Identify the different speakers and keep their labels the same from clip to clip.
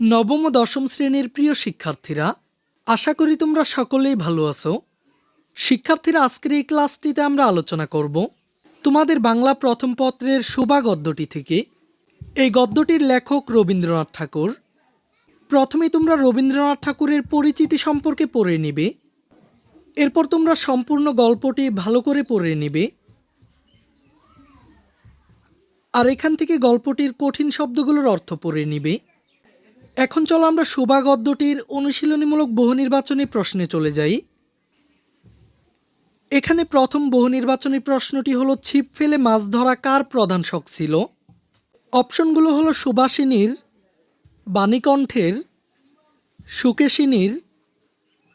Speaker 1: নবম দশম শ্রেণির প্রিয় শিক্ষার্থীরা, আশা করি তোমরা সকলেই ভালো আছো। শিক্ষার্থীরা, আজকের এই ক্লাসটিতে আমরা আলোচনা করব তোমাদের বাংলা প্রথম পত্রের শোভা গদ্যটি থেকে। এই গদ্যটির লেখক রবীন্দ্রনাথ ঠাকুর। প্রথমে তোমরা রবীন্দ্রনাথ ঠাকুরের পরিচিতি সম্পর্কে পড়ে নিবে। এরপর তোমরা সম্পূর্ণ গল্পটি ভালো করে পড়ে নিবে। আর এখান থেকে গল্পটির কঠিন শব্দগুলোর অর্থ পড়ে নিবে। এখন চলো আমরা শোভা গদ্যটির অনুশীলনীমূলক বহু নির্বাচনী প্রশ্নে চলে যাই। এখানে প্রথম বহু নির্বাচনী প্রশ্নটি হলো, ছিপ ফেলে মাছ ধরা কার প্রধান শখ ছিল? অপশনগুলো হলো, সুবাসিনীর, বাণীকণ্ঠের, সুকেশিনীর,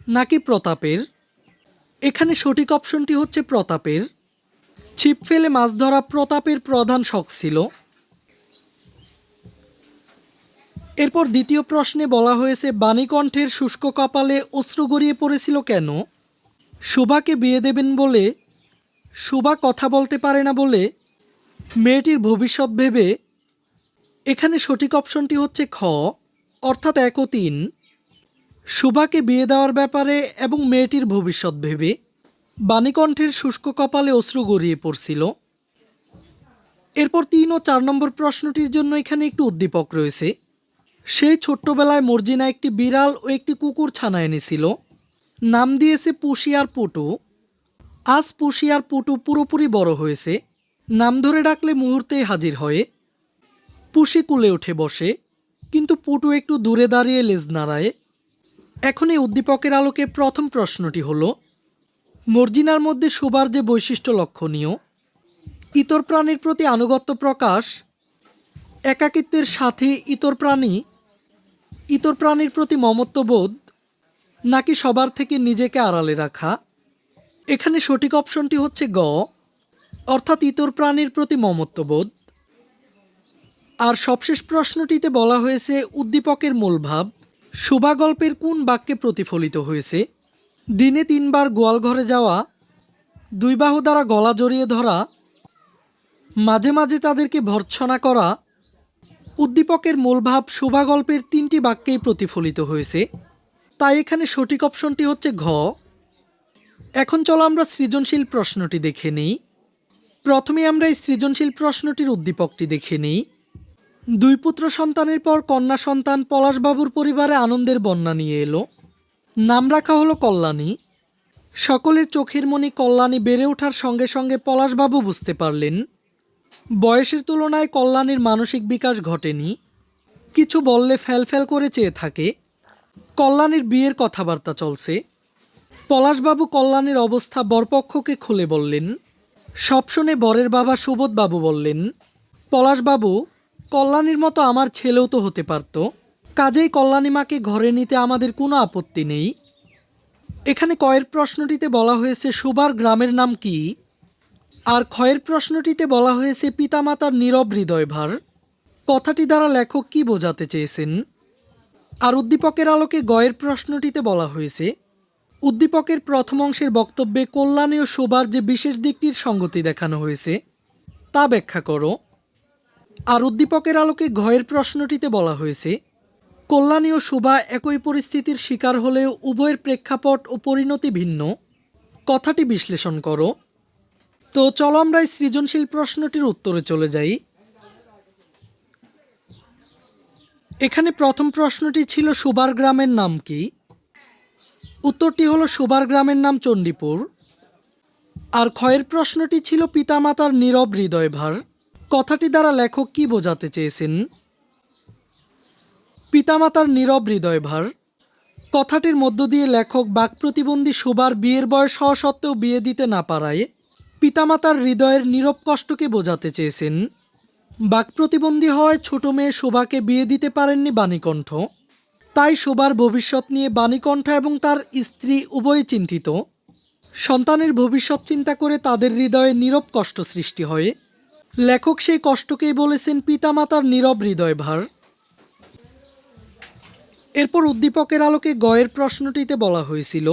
Speaker 1: নাকি প্রতাপের? এখানে সঠিক অপশনটি হচ্ছে প্রতাপের। ছিপ ফেলে মাছ ধরা প্রতাপের প্রধান শখ ছিল? এরপর দ্বিতীয় প্রশ্নে বলা হয়েছে, বাণীকণ্ঠের শুষ্ক কপালে অশ্রু গড়িয়ে পড়েছিল কেন? শোভাকে বিয়ে দেবেন বলে, শোভা কথা বলতে পারে না বলে মেয়েটির ভবিষ্যৎ ভেবে, এখানে সঠিক অপশনটি হচ্ছে খ, অর্থাৎ এক ও তিন। শোভাকে বিয়ে দেওয়ার ব্যাপারে এবং মেয়েটির ভবিষ্যৎ ভেবে, বাণীকণ্ঠের শুষ্ক কপালে অশ্রু গড়িয়ে পড়ছিল। এরপর তিন ও চার নম্বর প্রশ্নটির জন্য এখানে একটু উদ্দীপক রয়েছে। সেই ছোট্টবেলায় মর্জিনা একটি বিড়াল ও একটি কুকুর ছানা এনেছিল। নাম দিয়েছে পুষি আর পুটু। আজ পুষি আর পুটু পুরোপুরি বড় হয়েছে। নাম ধরে ডাকলে মুহূর্তেই হাজির হয়ে। পুষি কুলে উঠে বসে, কিন্তু পুটু একটু দূরে দাঁড়িয়ে লেজ নাড়ায়। এখন এই উদ্দীপকের আলোকে প্রথম প্রশ্নটি হলো, মর্জিনার মধ্যে শোবার যে বৈশিষ্ট্য লক্ষণীয়, ইতর প্রাণীর প্রতি আনুগত্য প্রকাশ, একাকিত্বের সাথে ইতর প্রাণী ইতর প্রাণীর প্রতি মমত্ববোধ নাকি সবার থেকে নিজেকে আড়ালে রাখা? এখানে সঠিক অপশনটি হচ্ছে গ, অর্থাৎ ইতর প্রাণীর প্রতি মমত্ববোধ। আর সবশেষ প্রশ্নটিতে বলা হয়েছে, উদ্দীপকের মূল ভাব শোভা গল্পের কোন বাক্যে প্রতিফলিত হয়েছে? দিনে তিনবার গোয়াল ঘরে যাওয়া, দুই বাহু দ্বারা গলা জড়িয়ে ধরা, মাঝে মাঝে তাদেরকে ভর্ৎসনা করা উদ্দীপকের মূল ভাব শোভা গল্পের তিনটি বাক্যেই প্রতিফলিত হয়েছে। তাই এখানে সঠিক অপশনটি হচ্ছে ঘ। এখন চলো আমরা সৃজনশীল প্রশ্নটি দেখে নিই। প্রথমে আমরা এই সৃজনশীল প্রশ্নটির উদ্দীপকটি দেখে নিই। দুই পুত্র সন্তানের পর কন্যা সন্তান পলাশবাবুর পরিবারে আনন্দের বন্যা নিয়ে এলো। নাম রাখা হলো কল্যাণী। সকলের চোখের মনি কল্যাণী বেড়ে ওঠার সঙ্গে সঙ্গে পলাশবাবু বুঝতে পারলেন। বয়সের তুলনায় কল্যাণীর মানসিক বিকাশ ঘটেনি। কিছু বললে ফ্যাল ফ্যাল করে চেয়ে থাকে। কল্যাণীর বিয়ের কথাবার্তা চলছে। পলাশবাবু কল্যাণীর অবস্থা বরপক্ষকে খুলে বললেন, সব শুনে বরের বাবা সুবোধবাবু বললেন, পলাশবাবু, কল্যাণীর মতো আমার ছেলেও তো হতে পারত। কাজেই কল্যাণী মাকে ঘরে নিতে আমাদের কোনো আপত্তি নেই। এখানে কয়ের প্রশ্নটিতে বলা হয়েছে, সুবার গ্রামের নাম কি? আর ক্ষয়ের প্রশ্নটিতে বলা হয়েছে, পিতামাতার নীরব হৃদয়ভার কথাটি দ্বারা লেখক কি বোঝাতে চেয়েছেন? আর উদ্দীপকের আলোকে গয়ের প্রশ্নটিতে বলা হয়েছে, উদ্দীপকের প্রথম অংশের বক্তব্যে কল্যাণী ও শোভার যে বিশেষ দিকটির সঙ্গতি দেখানো হয়েছে, তা ব্যাখ্যা করো। আর উদ্দীপকের আলোকে ঘয়ের প্রশ্নটিতে বলা হয়েছে, কল্যাণী ও শোভা একই পরিস্থিতির শিকার হলেও উভয়ের প্রেক্ষাপট ও পরিণতি ভিন্ন। কথাটি বিশ্লেষণ করো। তো চলো আমরা এই সৃজনশীল প্রশ্নটির উত্তরে চলে যাই। এখানে প্রথম প্রশ্নটি ছিল, সুবার গ্রামের নাম কি? উত্তরটি হলো, সুবার গ্রামের নাম চণ্ডীপুর। আর ক্ষয়ের প্রশ্নটি ছিল, পিতামাতার নীরব হৃদয়ভার কথাটি দ্বারা লেখক কি বোঝাতে চেয়েছেন? পিতামাতার নীরব হৃদয়ভার কথাটির মধ্য দিয়ে লেখক বাক প্রতিবন্ধী শোবার বিয়ের বয়স হওয়া সত্ত্বেও বিয়ে দিতে না পারায় পিতামাতার হৃদয়ের নীরব কষ্টকে বোঝাতে চেয়েছেন। বাক প্রতিবন্ধী হওয়ায় ছোট মেয়ে শোভাকে বিয়ে দিতে পারেননি বাণীকণ্ঠ। তাই শোভার ভবিষ্যৎ নিয়ে বাণীকণ্ঠ এবং তার স্ত্রী উভয় চিন্তিত। সন্তানের ভবিষ্যৎ চিন্তা করে তাদের হৃদয়ে নীরব কষ্ট সৃষ্টি হয়। লেখক সেই কষ্টকেই বলেছেন পিতামাতার নীরব হৃদয়ভার। এরপর উদ্দীপকের আলোকে গয়ের প্রশ্নটিতে বলা হয়েছিল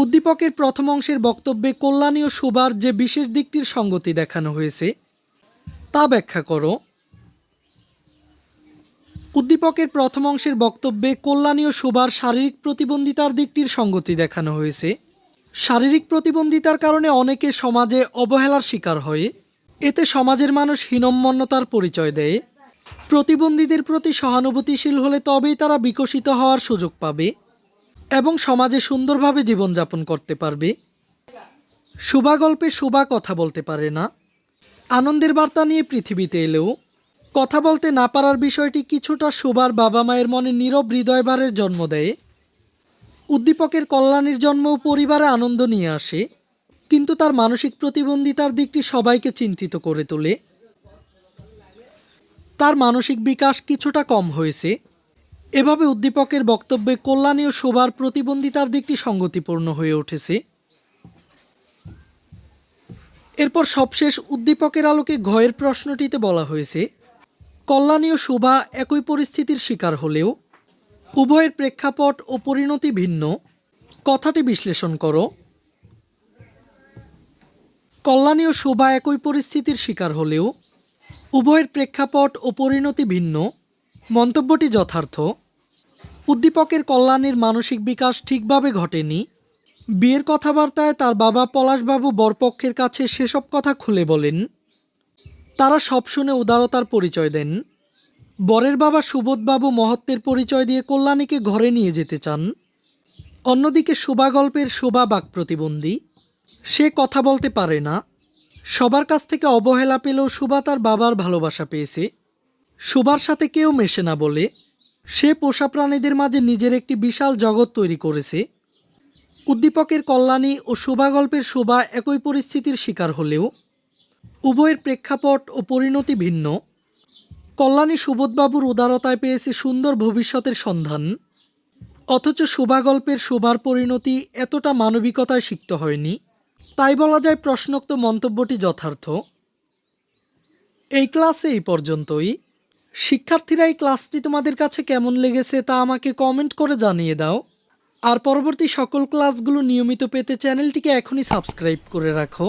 Speaker 1: উদ্দীপকের প্রথম অংশের বক্তব্যে কল্যাণী ও শোভার যে বিশেষ দিকটির সঙ্গতি দেখানো হয়েছে, তা ব্যাখ্যা করো। উদ্দীপকের প্রথম অংশের বক্তব্যে কল্যাণী ও শোভার শারীরিক প্রতিবন্ধিতার দিকটির সঙ্গতি দেখানো হয়েছে। শারীরিক প্রতিবন্ধিতার কারণে অনেকে সমাজে অবহেলার শিকার হয়, এতে সমাজের মানুষ হীনম্মন্যতার পরিচয় দেয়। প্রতিবন্ধীদের প্রতি সহানুভূতিশীল হলে তবেই তারা বিকশিত হওয়ার সুযোগ পাবে। এবং সমাজে সুন্দরভাবে জীবনযাপন করতে পারবে। শুভা গল্পে শুভা কথা বলতে পারে না। আনন্দের বার্তা নিয়ে পৃথিবীতে এলেও কথা বলতে না পারার বিষয়টি কিছুটা শোভার বাবা মায়ের মনে নীরব হৃদয়বারের জন্ম দেয়। উদ্দীপকের কল্যাণীর জন্মও পরিবারে আনন্দ নিয়ে আসে, কিন্তু তার মানসিক প্রতিবন্ধিতার দিকটি সবাইকে চিন্তিত করে তোলে। তার মানসিক বিকাশ কিছুটা কম হয়েছে। এভাবে উদ্দীপকের বক্তব্যে কল্যাণী ও শোভার প্রতিবন্ধিতার দিকটি সঙ্গতিপূর্ণ হয়ে উঠেছে। এরপর সবশেষ উদ্দীপকের আলোকে ঘয়ের প্রশ্নটিতে বলা হয়েছে, কল্যাণী ও শোভা একই পরিস্থিতির শিকার হলেও উভয়ের প্রেক্ষাপট ও পরিণতি ভিন্ন। কথাটি বিশ্লেষণ করো। কল্যাণী ও শোভা একই পরিস্থিতির শিকার হলেও উভয়ের প্রেক্ষাপট ও পরিণতি ভিন্ন। মন্তব্যটি যথার্থ, উদ্দীপকের কল্যাণের মানসিক বিকাশ ঠিকভাবে ঘটেনি, বিয়ের কথাবার্তায় তার বাবা পলাশবাবু বরপক্ষের কাছে সেসব কথা খুলে বলেন, তারা সব শুনে উদারতার পরিচয় দেন, বরের বাবা সুবোধবাবু মহত্বের পরিচয় দিয়ে কল্যাণীকে ঘরে নিয়ে যেতে চান, অন্যদিকে শোভা গল্পের শোভা বাক প্রতিবন্ধী, সে কথা বলতে পারে না, সবার কাছ থেকে অবহেলা পেলেও শোভা তার বাবার ভালোবাসা পেয়েছে শোভার সাথে কেউ মেশে না বলে সে পোষা প্রাণীদের মাঝে নিজের একটি বিশাল জগৎ তৈরি করেছে। উদ্দীপকের কল্যাণী ও শোভা গল্পের শোভা একই পরিস্থিতির শিকার হলেও উভয়ের প্রেক্ষাপট ও পরিণতি ভিন্ন। কল্যাণী সুবোধবাবুর উদারতায় পেয়েছে সুন্দর ভবিষ্যতের সন্ধান। অথচ শোভা গল্পের শোভার পরিণতি এতটা মানবিকতায় সিক্ত হয়নি। তাই বলা যায় প্রশ্নোক্ত মন্তব্যটি যথার্থ। এই ক্লাসে এই পর্যন্তই। শিক্ষার্থীরা এই ক্লাসটি তোমাদের কাছে কেমন লেগেছে তা আমাকে কমেন্ট করে জানিয়ে দাও। আর পরবর্তী সকল ক্লাসগুলো নিয়মিত পেতে চ্যানেলটিকে এখনই সাবস্ক্রাইব করে রাখো।